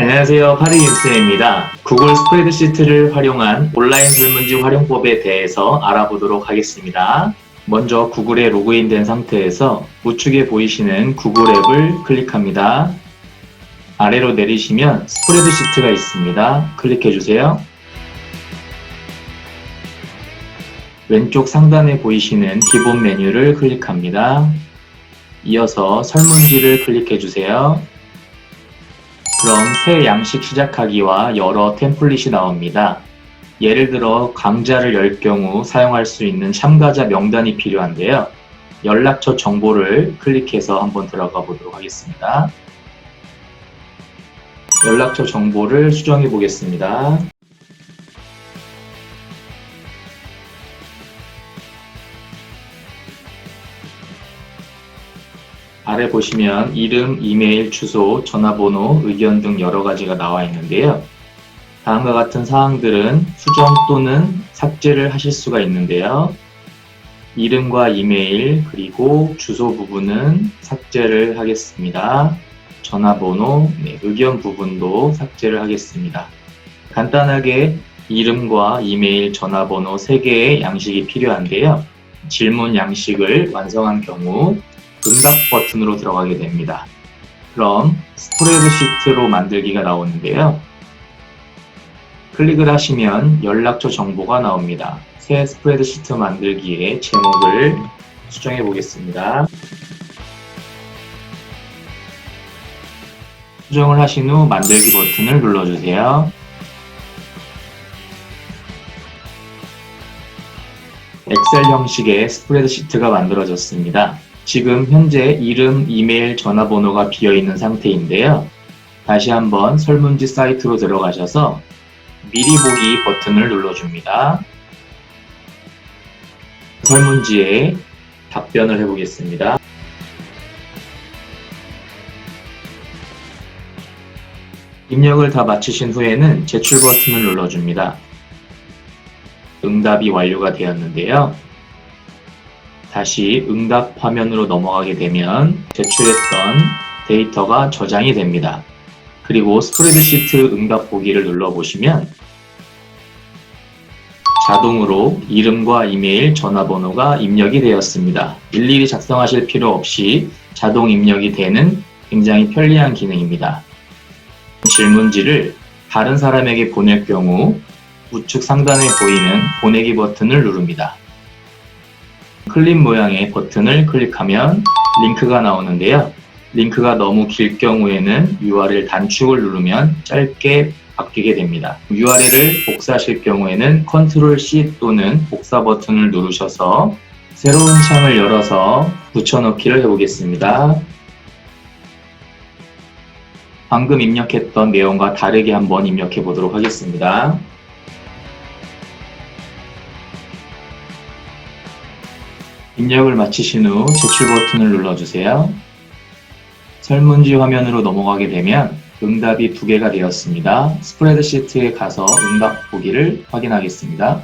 안녕하세요. 파리김쌤입니다. 구글 스프레드시트를 활용한 온라인 설문지 활용법에 대해서 알아보도록 하겠습니다. 먼저 구글에 로그인된 상태에서 우측에 보이시는 구글 앱을 클릭합니다. 아래로 내리시면 스프레드시트가 있습니다. 클릭해 주세요. 왼쪽 상단에 보이시는 기본 메뉴를 클릭합니다. 이어서 설문지를 클릭해 주세요. 그럼 새 양식 시작하기와 여러 템플릿이 나옵니다. 예를 들어 강좌를 열 경우 사용할 수 있는 참가자 명단이 필요한데요. 연락처 정보를 클릭해서 한번 들어가 보도록 하겠습니다. 연락처 정보를 수정해 보겠습니다. 아래 보시면 이름, 이메일, 주소, 전화번호, 의견 등 여러 가지가 나와 있는데요. 다음과 같은 사항들은 수정 또는 삭제를 하실 수가 있는데요. 이름과 이메일 그리고 주소 부분은 삭제를 하겠습니다. 전화번호, 네, 의견 부분도 삭제를 하겠습니다. 간단하게 이름과 이메일, 전화번호 3개의 양식이 필요한데요. 질문 양식을 완성한 경우 응답 버튼으로 들어가게 됩니다. 그럼 스프레드시트로 만들기가 나오는데요. 클릭을 하시면 연락처 정보가 나옵니다. 새 스프레드시트 만들기에 제목을 수정해 보겠습니다. 수정을 하신 후 만들기 버튼을 눌러주세요. 엑셀 형식의 스프레드시트가 만들어졌습니다. 지금 현재 이름, 이메일, 전화번호가 비어 있는 상태인데요. 다시 한번 설문지 사이트로 들어가셔서 미리 보기 버튼을 눌러줍니다. 설문지에 답변을 해보겠습니다. 입력을 다 마치신 후에는 제출 버튼을 눌러줍니다. 응답이 완료가 되었는데요. 다시 응답 화면으로 넘어가게 되면 제출했던 데이터가 저장이 됩니다. 그리고 스프레드시트 응답 보기를 눌러보시면 자동으로 이름과 이메일, 전화번호가 입력이 되었습니다. 일일이 작성하실 필요 없이 자동 입력이 되는 굉장히 편리한 기능입니다. 질문지를 다른 사람에게 보낼 경우 우측 상단에 보이는 보내기 버튼을 누릅니다. 클립 모양의 버튼을 클릭하면 링크가 나오는데요. 링크가 너무 길 경우에는 URL 단축을 누르면 짧게 바뀌게 됩니다. URL을 복사하실 경우에는 Ctrl C 또는 복사 버튼을 누르셔서 새로운 창을 열어서 붙여넣기를 해보겠습니다. 방금 입력했던 내용과 다르게 한번 입력해 보도록 하겠습니다. 입력을 마치신 후 제출 버튼을 눌러주세요. 설문지 화면으로 넘어가게 되면 응답이 두 개가 되었습니다. 스프레드시트에 가서 응답 보기를 확인하겠습니다.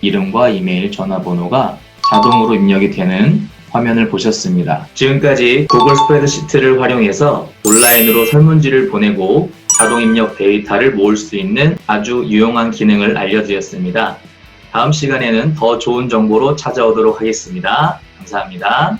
이름과 이메일, 전화번호가 자동으로 입력이 되는 화면을 보셨습니다. 지금까지 구글 스프레드시트를 활용해서 온라인으로 설문지를 보내고 자동 입력 데이터를 모을 수 있는 아주 유용한 기능을 알려드렸습니다. 다음 시간에는 더 좋은 정보로 찾아오도록 하겠습니다. 감사합니다.